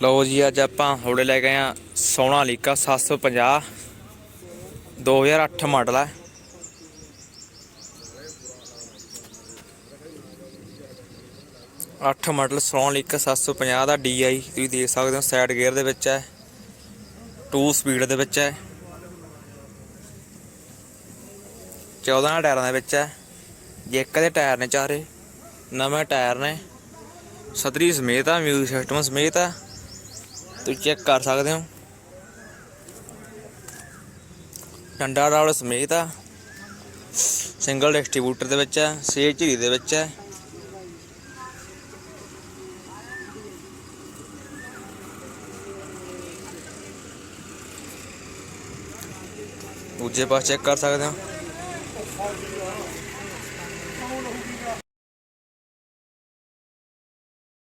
ਲਓ ਜੀ, ਅੱਜ ਆਪਾਂ ਹੋੜੇ ਲੈ ਗਏ ਆ ਸੋਨਾ ਲੀਕਾ 750 2008 ਮਾਡਲ ਹੈ ਅੱਠ ਮਾਡਲ ਸੋਨਾ ਲੀਕਾ 750 ਦਾ DI ਤੁਸੀਂ ਦੇਖ ਸਕਦੇ ਹੋ ਸਾਈਡ ਗੇਅਰ ਦੇ ਵਿੱਚ ਹੈ। 2 ਸਪੀਡ ਦੇ ਵਿੱਚ ਹੈ। 14 ਟਾਇਰਾਂ ਦੇ ਵਿੱਚ ਹੈ। ਜੇਕ ਦੇ ਟਾਇਰ ਨੇ ਚਾਰੇ, ਨਵੇਂ ਟਾਇਰ ਨੇ। ਸਤਰੀ ਸਮੇਤ ਆ ਮਿਊਜ਼ਿਕ ਸਿਸਟਮ ਸਮੇਤ ਆ। ਤੁਸੀਂ ਚੈੱਕ ਕਰ ਸਕਦੇ ਹੋ। ਡੰਡਾ ਰਾਵਲ ਸਮੇਤ ਆ। ਸਿੰਗਲ ਡਿਸਟ੍ਰੀਬਿਊਟਰ ਦੇ ਵਿੱਚ ਹੈ ਸੇਜ ਝੀਰੀ ਦੇ ਵਿੱਚ ਹੈ ਦੂਜੇ ਪਾਸੇ ਚੈੱਕ ਕਰ ਸਕਦੇ ਹੋ।